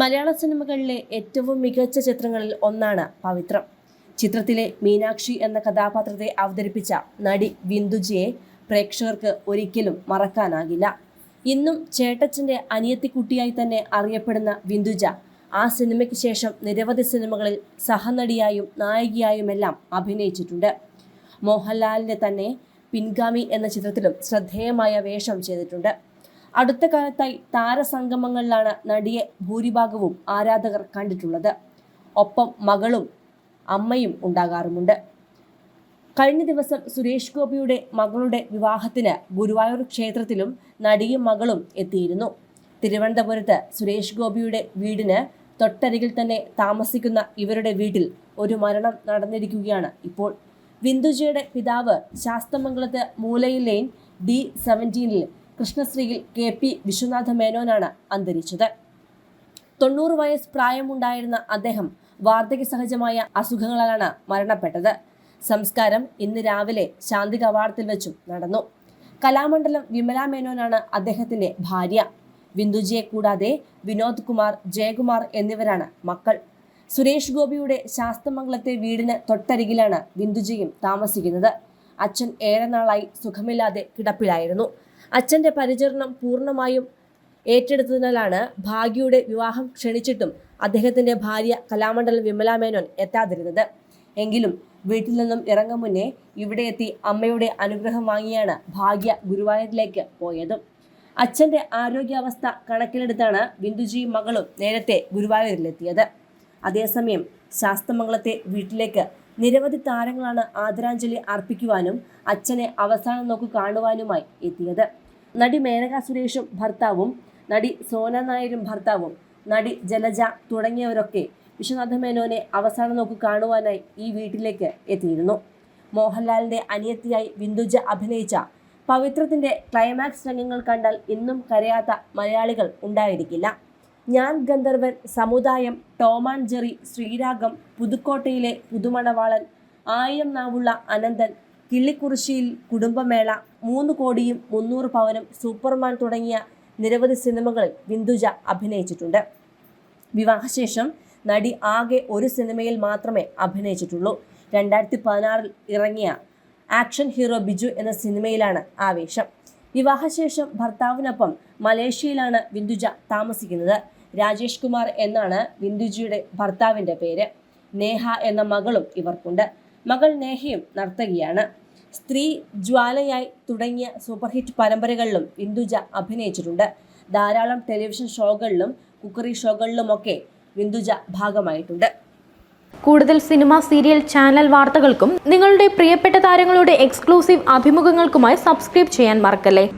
മലയാള സിനിമകളിലെ ഏറ്റവും മികച്ച ചിത്രങ്ങളിൽ ഒന്നാണ് പവിത്രം. ചിത്രത്തിലെ മീനാക്ഷി എന്ന കഥാപാത്രത്തെ അവതരിപ്പിച്ച നടി ബിന്ദുജിയെ പ്രേക്ഷകർക്ക് ഒരിക്കലും മറക്കാനാകില്ല. ഇന്നും ചേട്ടച്ചന്റെ അനിയത്തിക്കുട്ടിയായി തന്നെ അറിയപ്പെടുന്ന വിന്ദുജ ആ സിനിമയ്ക്ക് ശേഷം നിരവധി സിനിമകളിൽ സഹനടിയായും നായികയായുമെല്ലാം അഭിനയിച്ചിട്ടുണ്ട്. മോഹൻലാലിന്റെ തന്നെ പിൻഗാമി എന്ന ചിത്രത്തിലും ശ്രദ്ധേയമായ വേഷം ചെയ്തിട്ടുണ്ട്. അടുത്ത കാലത്തായി താരസംഗമങ്ങളിലാണ് നടിയെ ഭൂരിഭാഗവും ആരാധകർ കണ്ടിട്ടുള്ളത്. ഒപ്പം മകളും അമ്മയും ഉണ്ടാകാറുമുണ്ട്. കഴിഞ്ഞ ദിവസം സുരേഷ് ഗോപിയുടെ മകളുടെ വിവാഹത്തിന് ഗുരുവായൂർ ക്ഷേത്രത്തിലും നടിയും മകളും എത്തിയിരുന്നു. തിരുവനന്തപുരത്ത് സുരേഷ് ഗോപിയുടെ വീടിന് തൊട്ടരികിൽ തന്നെ താമസിക്കുന്ന ഇവരുടെ വീട്ടിൽ ഒരു മരണം നടന്നിരിക്കുകയാണ് ഇപ്പോൾ. വിന്ദുജയുടെ പിതാവ് ശാസ്തമംഗലത്ത് മൂലയിൽ ലൈൻ ഡി സെവന്റീനിൽ കൃഷ്ണശ്രീയിൽ കെ പി വിശ്വനാഥ മേനോനാണ് അന്തരിച്ചത്. തൊണ്ണൂറ് വയസ്സ് പ്രായമുണ്ടായിരുന്ന അദ്ദേഹം വാർദ്ധക്യ സഹജമായ അസുഖങ്ങളാലാണ് മരണപ്പെട്ടത്. സംസ്കാരം ഇന്ന് രാവിലെ ശാന്തി കവാടത്തിൽ വെച്ചും നടന്നു. കലാമണ്ഡലം വിമല മേനോനാണ് അദ്ദേഹത്തിന്റെ ഭാര്യ. ബിന്ദുജിയെ കൂടാതെ വിനോദ് കുമാർ ജയകുമാർ എന്നിവരാണ് മക്കൾ. സുരേഷ് ഗോപിയുടെ ശാസ്തമംഗലത്തെ വീടിന് തൊട്ടരികിലാണ് ബിന്ദുജിയും താമസിക്കുന്നത്. അച്ഛൻ ഏറെ നാളായി സുഖമില്ലാതെ കിടപ്പിലായിരുന്നു. അച്ഛന്റെ പരിചരണം പൂർണമായും ഏറ്റെടുത്തതിനാലാണ് ഭാഗ്യയുടെ വിവാഹം ക്ഷണിച്ചിട്ടും അദ്ദേഹത്തിന്റെ ഭാര്യ കലാമണ്ഡലം വിമല മേനോൻ എത്താതിരുന്നത്. എങ്കിലും വീട്ടിൽ നിന്നും ഇറങ്ങും മുന്നേ ഇവിടെ എത്തി അമ്മയുടെ അനുഗ്രഹം വാങ്ങിയാണ് ഭാഗ്യ ഗുരുവായൂരിലേക്ക് പോയതും. അച്ഛന്റെ ആരോഗ്യാവസ്ഥ കണക്കിലെടുത്താണ് ബിന്ദുജിയും മകളും നേരത്തെ ഗുരുവായൂരിലെത്തിയത്. അതേസമയം ശാസ്തമംഗലത്തെ വീട്ടിലേക്ക് നിരവധി താരങ്ങളാണ് ആദരാഞ്ജലി അർപ്പിക്കുവാനും അച്ഛനെ അവസാനം നോക്കി കാണുവാനുമായി എത്തിയത്. നടി മേനക സുരേഷും ഭർത്താവും നടി സോന നായരും ഭർത്താവും നടി ജലജ തുടങ്ങിയവരൊക്കെ വിശ്വനാഥ മേനോനെ അവസാനം നോക്കു കാണുവാനായി ഈ വീട്ടിലേക്ക് എത്തിയിരുന്നു. മോഹൻലാലിന്റെ അനിയത്തിയായി ബിന്ദുജ അഭിനയിച്ച പവിത്രത്തിന്റെ ക്ലൈമാക്സ് രംഗങ്ങൾ കണ്ടാൽ ഇന്നും കരയാത്ത മലയാളികൾ ഉണ്ടായിരിക്കില്ല. ഞാൻ ഗന്ധർവൻ സമുദായം ടോമാൻ ജെറി ശ്രീരാഗം പുതുക്കോട്ടയിലെ പുതുമണവാളൻ ആയിരം നാവുള്ള അനന്തൻ കിള്ളിക്കുറിശിയിൽ കുടുംബമേള മൂന്ന് കോടിയും മുന്നൂറ് പവനും സൂപ്പർമാൻ തുടങ്ങിയ നിരവധി സിനിമകളിൽ ബിന്ദുജ അഭിനയിച്ചിട്ടുണ്ട്. വിവാഹശേഷം നടി ആകെ ഒരു സിനിമയിൽ മാത്രമേ അഭിനയിച്ചിട്ടുള്ളൂ. രണ്ടായിരത്തി പതിനാറിൽ ഇറങ്ങിയ ആക്ഷൻ ഹീറോ ബിജു എന്ന സിനിമയിലാണ് ആവേശം. വിവാഹശേഷം ഭർത്താവിനൊപ്പം മലേഷ്യയിലാണ് ബിന്ദുജ താമസിക്കുന്നത്. രാജേഷ് കുമാർ എന്നാണ് ബിന്ദുജിയുടെ ഭർത്താവിന്റെ പേര്. നേഹ എന്ന മകളും ഇവർക്കുണ്ട്. മകൾ നേഹയും നർത്തകിയാണ്. സ്ത്രീ ജ്വാലയായി തുടങ്ങിയ സൂപ്പർഹിറ്റ് പരമ്പരകളിലും ഇന്ദുജ അഭിനയിച്ചിട്ടുണ്ട്. ധാരാളം ടെലിവിഷൻ ഷോകളിലും കുക്കറി ഷോകളിലുമൊക്കെ ബിന്ദുജ ഭാഗമായിട്ടുണ്ട്. കൂടുതൽ സിനിമ സീരിയൽ ചാനൽ വാർത്തകൾക്കും നിങ്ങളുടെ പ്രിയപ്പെട്ട താരങ്ങളുടെ എക്സ്ക്ലൂസീവ് അഭിമുഖങ്ങൾക്കുമായി സബ്സ്ക്രൈബ് ചെയ്യാൻ മറക്കല്ലേ?